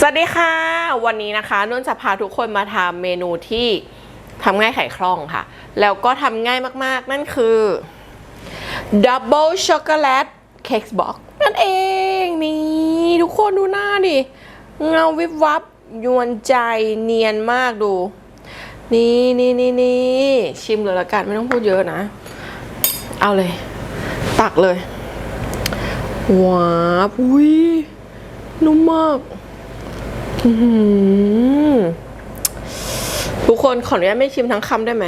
สวัสดีค่ะ วันนี้นะคะนุ่นจะพาทุกคนมาทำเมนูที่ทำง่ายไขคล่องค่ะ แล้วก็ทำง่ายมากๆ นั่นคือ Double Chocolate Cake Box นั่นเองนี่ทุกคนดูหน้าดิ เงาวิบวับยวนใจเนียนมากดู นี่นี่นี่นี่ชิมเลยละกันไม่ต้องพูดเยอะนะ เอาเลย ตักเลยว้าบอุ้ยนุ่มมาก ทุกคนขออนุญาตไม่ชิมทั้งคำได้ไหม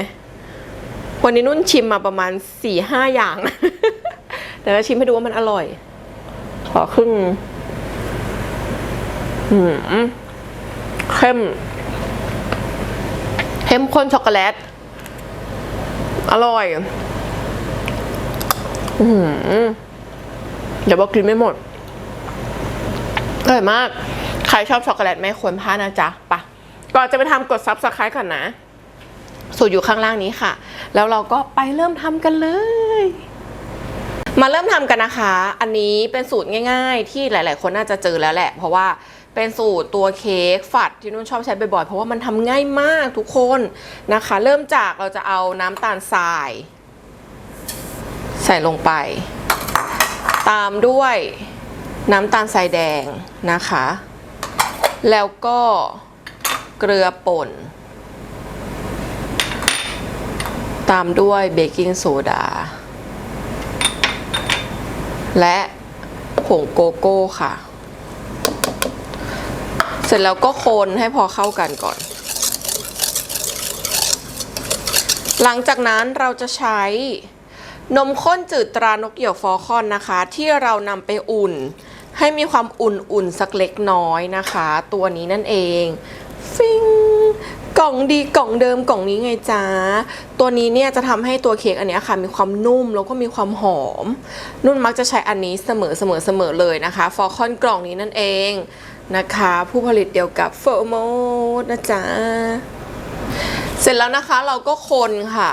วันนี้นุ่นชิมมาประมาณสี่ห้าอย่าง แต่จะชิมให้ดูว่ามันอร่อย ขอครึ่งอืมเข้ม เข้มข้นช็อกโกแลต อร่อย อืมเดี๋ยวบอกกินไม่หมดอร่อยมาก รชอบช็อกโกแลตไม่ควรพลาดนะจ๊ะปะก่อนจะไปทำกดซับสไครต์ก่อนนะ สูตรอยู่ข้างล่างนี้ค่ะ แล้วเราก็ไปเริ่มทำกันเลย มาเริ่มทำกันนะคะ อันนี้เป็นสูตรง่าย ๆ ที่หลาย ๆ คนน่าจะเจอแล้วแหละ เพราะว่าเป็นสูตรตัวเค้กฝัดที่นุ่นชอบใช้บ่อยๆ เพราะว่ามันทำง่ายมากทุกคนนะคะ เริ่มจากเราจะเอาน้ำตาลทราย ใส่ลงไป ตามด้วยน้ำตาลทรายแดงนะคะ แล้วก็เกลือป่น ตามด้วยเบกกิ้งโซดา และผงโกโก้ค่ะ เสร็จแล้วก็คนให้พอเข้ากันก่อน หลังจากนั้นเราจะใช้นมข้นจืดตรานกเหยี่ยวฟอคอนนะคะ ที่เรานำไปอุ่น ให้มีความอุ่นๆสักเล็กน้อยนะคะ ตัวนี้นั่นเองฟิงกล่องดีกล่องเดิมกล่องนี้ไงจ๊ะตัวนี้เนี่ยจะทำให้ตัวเค้กอันนี้ค่ะ มีความนุ่มแล้วก็มีความหอม นุ่นมักจะใช้อันนี้เสมอเสมอเสมอเลยนะคะฟอคอนกล่องนี้นั่นเองนะคะ ผู้ผลิตเดียวกับเฟอร์โมดนะจ๊ะเสร็จแล้วนะคะเราก็คนค่ะ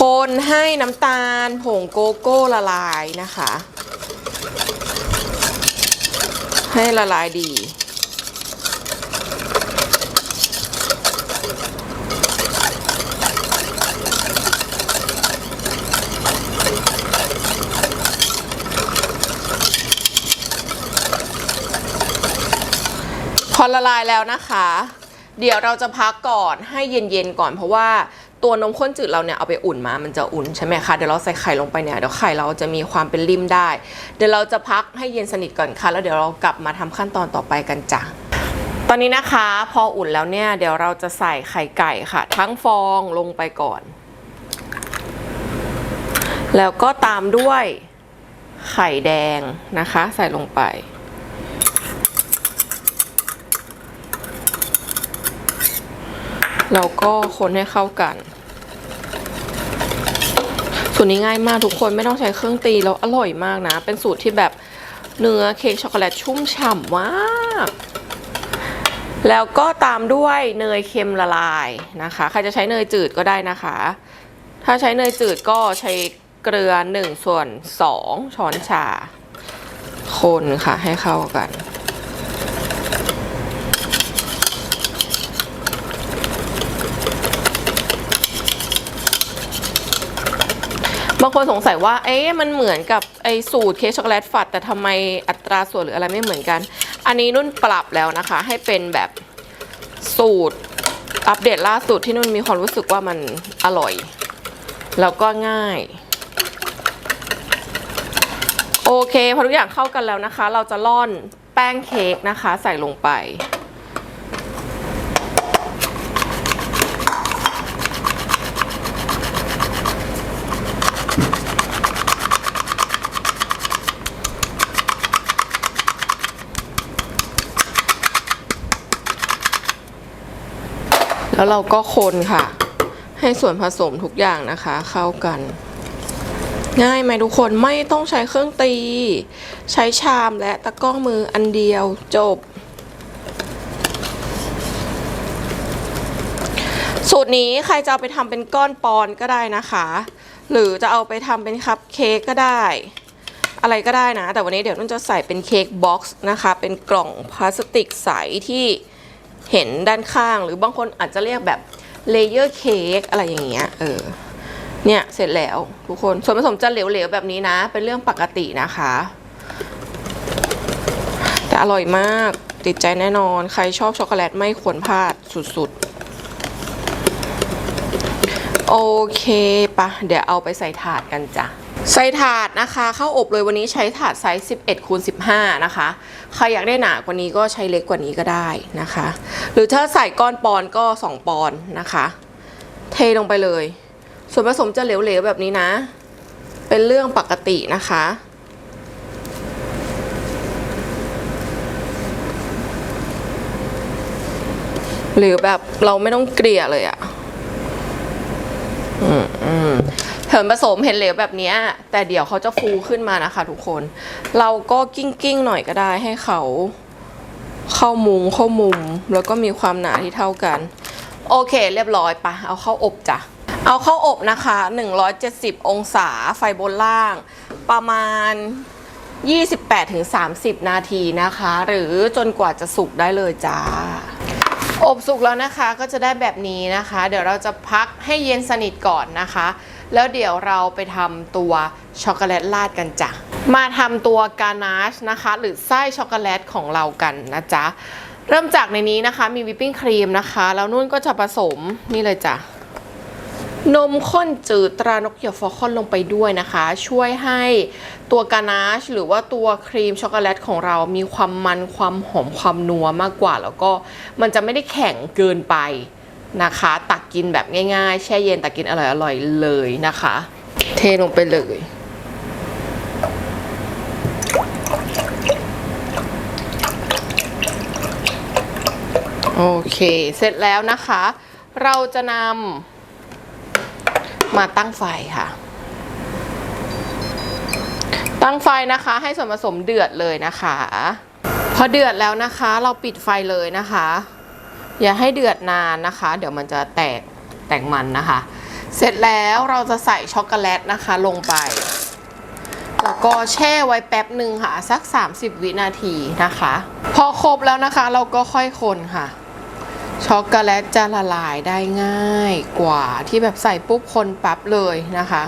คนให้น้ำตาลผงโกโก้ละลายนะคะ ให้ละลายดี พอละลายแล้วนะคะ เดี๋ยวเราจะพักก่อนให้เย็นๆก่อนเพราะว่า ตัวนมข้นจืดเราเนี่ยเอาไปอุ่นมา มันจะอุ่นใช่ไหมคะ เดี๋ยวเราใส่ไข่ลงไปเนี่ย เดี๋ยวไข่เราจะมีความเป็นริมได้ เดี๋ยวเราจะพักให้เย็นสนิทก่อนค่ะ แล้วเดี๋ยวเรากลับมาทำขั้นตอนต่อไปกันจ้ะ ตอนนี้นะคะ พออุ่นแล้วเนี่ย เดี๋ยวเราจะใส่ไข่ไก่ค่ะ ทั้งฟองลงไปก่อน แล้วก็ตามด้วยไข่แดงนะคะ ใส่ลงไป แล้วก็คนให้เข้ากัน สูตรนี้ง่ายมากทุกคนไม่ต้องใช้เครื่องตีแล้วอร่อยมากนะ เป็นสูตรที่แบบเนื้อเค้กช็อกโกแลตชุ่มฉ่ำมากแล้วก็ตามด้วยเนยเค็มละลายนะคะ ใครจะใช้เนยจืดก็ได้นะคะ ถ้าใช้เนยจืดก็ใช้เกลือ1ส่วน2ช้อนชา คนค่ะให้เข้ากันางคนสงสัยว่า เอ๊ะ มันเหมือนกับไอสูตรเค้กช็อกโกแลตฝัด แต่ทำไมอัตราส่วนหรืออะไรไม่เหมือนกัน อันนี้นุ่นปรับแล้วนะคะ ให้เป็นแบบสูตรอัปเดตล่าสุดที่นุ่นมีความรู้สึกว่ามันอร่อย แล้วก็ง่าย โอเคพอทุกอย่างเข้ากันแล้วนะคะ เราจะร่อนแป้งเค้กนะคะ ใส่ลงไป แล้วเราก็คนค่ะ ให้ส่วนผสมทุกอย่างนะคะ เข้ากัน ง่ายไหมทุกคนไม่ต้องใช้เครื่องตี ใช้ชามและตะกร้อมืออันเดียวจบ สูตรนี้ใครจะเอาไปทำเป็นก้อนปอนก็ได้นะคะ หรือจะเอาไปทำเป็นคัพเค้กก็ได้อะไรก็ได้นะ แต่วันนี้เดี๋ยวนุ่นจะใส่เป็นเค้กบ็อกซ์นะคะ เป็นกล่องพลาสติกใสที่ เห็นด้านข้าง หรือบางคนอาจจะเรียกแบบเลเยอร์เค้กอะไรอย่างเงี้ยเออเนี่ยเสร็จแล้วทุกคนส่วนผสมจะเหลวๆแบบนี้นะ เป็นเรื่องปกตินะคะ แต่อร่อยมากติดใจแน่นอนใครชอบช็อกโกแลตไม่ควรพลาดสุดๆ โอเคปะเดี๋ยวเอาไปใส่ถาดกันจ้ะ ใส่ถาดนะคะเข้าอบเลยวันนี้ใช้ถาดไซส์ 11คูณ15 นะคะ ใครอยากได้หนากว่านี้ก็ใช้เล็กกว่านี้ก็ได้นะคะ หรือถ้าใส่ก้อนปอนก็ 2 ปอนนะคะ เทลงไปเลย ส่วนผสมจะเหลวๆแบบนี้นะ เป็นเรื่องปกตินะคะ หรือแบบเราไม่ต้องเกลี่ยเลยอะ่ะอืมอืม เหินผสมเห็นเหลวแบบนี้แต่เดี๋ยวเขาจะฟูขึ้นมานะคะ ทุกคน เราก็กิ้งกิ้งหน่อยก็ได้ให้เขาเข้ามุมเข้ามุม แล้วก็มีความหนาที่เท่ากัน โอเค เรียบร้อยปะเอาเข้าอบจ้ะเอาเข้าอบนะคะ 170 องศาไฟบนล่าง ประมาณ 28-30 นาทีนะคะ หรือจนกว่าจะสุกได้เลยจ้าอบสุกแล้วนะคะก็จะได้แบบนี้นะคะ เดี๋ยวเราจะพักให้เย็นสนิทก่อนนะคะ แล้วเดี๋ยวเราไปทำตัวช็อกโกแลตราดกันจ้ะ มาทำตัวกานาชนะคะ หรือไส้ช็อกโกแลตของเรากันนะจ๊ะ เริ่มจากในนี้นะคะมีวิปปิ้งครีมนะคะ แล้วนุ่นก็จะผสมนี่เลยจ้ะ นมข้นจืดตรานกเหยี่ยวฟอคอนลงไปด้วยนะคะ ช่วยให้ตัวกานาชหรือว่าตัวครีมช็อกโกแลตของเรามีความมันความหอมความนัวมากกว่า แล้วก็มันจะไม่ได้แข็งเกินไป นะคะ ตักกินแบบง่ายๆ แช่เย็นตักกินอร่อยๆเลยนะคะ เทลงไปเลยโอเค เสร็จแล้วนะคะ เราจะนำมาตั้งไฟค่ะ ตั้งไฟนะคะให้ส่วนผสมเดือดเลยนะคะ พอเดือดแล้วนะคะ เราปิดไฟเลยนะคะ อย่าให้เดือดนานนะคะ เดี๋ยวมันจะแตกแตกมันนะคะ เสร็จแล้วเราจะใส่ช็อกโกแลตนะคะลงไป แล้วก็แช่ไว้แป๊บหนึ่งค่ะ สัก 30 วินาทีนะคะ พอครบแล้วนะคะ เราก็ค่อยคนค่ะ ช็อกโกแลตจะละลายได้ง่ายกว่าที่แบบใส่ปุ๊บคนปั๊บเลยนะคะ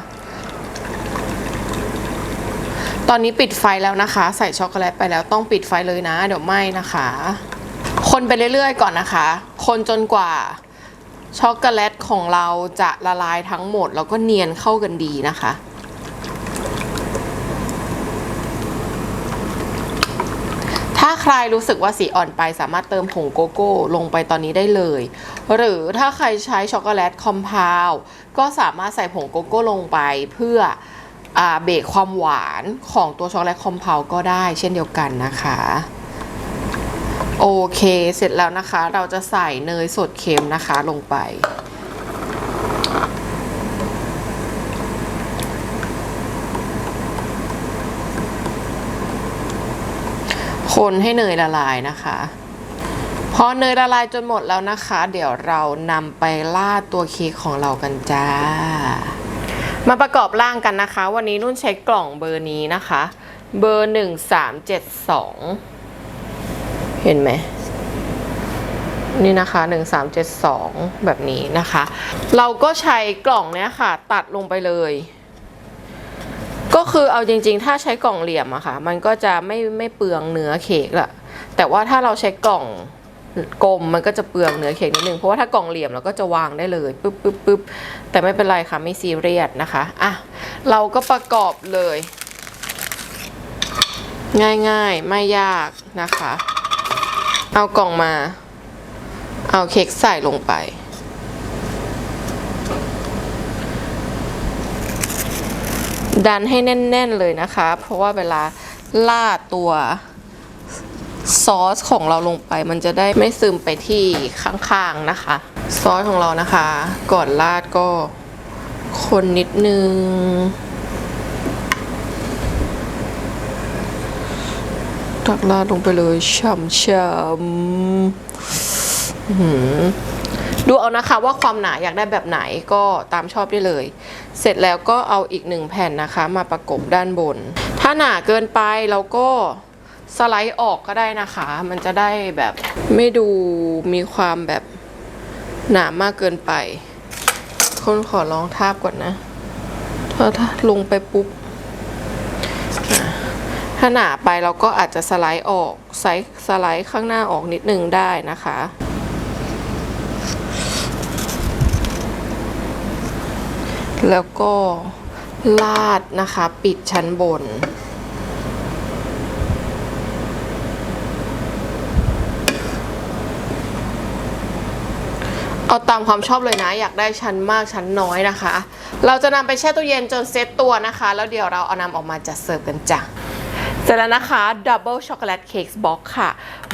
ตอนนี้ปิดไฟแล้วนะคะ ใส่ช็อกโกแลตไปแล้วต้องปิดไฟเลยนะ เดี๋ยวไหม้นะคะ คนไปเรื่อยๆก่อนนะคะ คนจนกว่าช็อกโกแลตของเราจะละลายทั้งหมด แล้วก็เนียนเข้ากันดีนะคะ ถ้าใครรู้สึกว่าสีอ่อนไปสามารถเติมผงโกโก้ลงไปตอนนี้ได้เลย หรือถ้าใครใช้ช็อกโกแลตคอมเพลก็สามารถใส่ผงโกโก้ลงไปเพื่ออเบรกความหวานของตัวช็อกโกแลตคอมเพลก็ได้เช่นเดียวกันนะคะ โอเคเสร็จแล้วนะคะ เราจะใส่เนยสดเค็มนะคะลงไป คนให้เนยละลายนะคะ พอเนยละลายจนหมดแล้วนะคะ เดี๋ยวเรานำไปราดตัวเค้กของเรากันจ้า มาประกอบร่างกันนะคะ วันนี้นุ่นใช้กล่องเบอร์นี้นะคะ เบอร์หนึ่งสามเจ็ดสอง เห็นไหมนี่นะคะหนึ่งสามเจ็ดสองแบบนี้นะคะ เราก็ใช้กล่องเนี้ยค่ะ ตัดลงไปเลย ก็คือเอาจริง ๆ ถ้าใช้กล่องเหลี่ยมอะค่ะ มันก็จะไม่ไม่เปลืองเนื้อเค้กละแต่ว่าถ้าเราใช้กล่องกลมมันก็จะเปลืองเนื้อเค้กนิดนึงเพราะว่าถ้ากล่องเหลี่ยมเราก็จะวางได้เลยปึ๊บปึ๊บปึ๊บแต่ไม่เป็นไรค่ะไม่ซีเรียสนะคะอะเราก็ประกอบเลย ง่ายๆ ไม่ยากนะคะ เอากล่องมา เอาเค้กใส่ลงไป ดันให้แน่น ๆ เลยนะคะ เพราะว่าเวลาลาดตัวซอสของเราลงไป มันจะได้ไม่ซึมไปที่ข้างๆนะคะ ซอสของเรานะคะ ก่อนลาดก็คนนิดนึง ตักราดลงไปเลยช่ำๆอื้อหือดูเอานะคะว่าความหนาอยากได้แบบไหนก็ตามชอบได้เลย เสร็จแล้วก็เอาอีกหนึ่งแผ่นนะคะ มาประกบด้านบน ถ้าหนาเกินไปเราก็สไลด์ออกก็ได้นะคะ มันจะได้แบบไม่ดูมีความแบบหนามากเกินไป คนขอลองทาบก่อนนะ ถ้าถ้าลงไปปุ๊บอะ ถ้าหนาไปเราก็อาจจะสไลด์ออกไซส์สไลด์ข้างหน้าออกนิดนึงได้นะคะ แล้วก็ลาดนะคะปิดชั้นบน เอาตามความชอบเลยนะ อยากได้ชั้นมากชั้นน้อยนะคะ เราจะนำไปแช่ตู้เย็นจนเซ็ตตัวนะคะ แล้วเดี๋ยวเราเอานำออกมาจัดเสิร์ฟกันจ้ะ สร็จแล้วนะคะดับเบิลช็อกโกแลตเค้กบ็อกค่ะ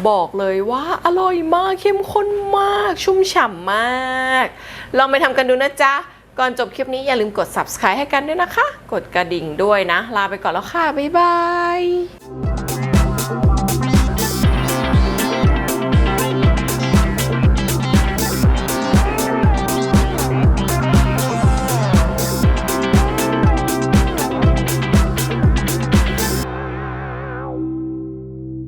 บอกเลยว่าอร่อยมากเข้มข้นมาก ชุ่มฉ่ำมาก ลองไปทำกันดูนะจ๊ะ ก่อนจบคลิปนี้อย่าลืมกด subscribe ให้กันด้วยนะคะ กดกระดิ่งด้วยนะ ลาไปก่อนแล้วค่ะ บ๊ายบาย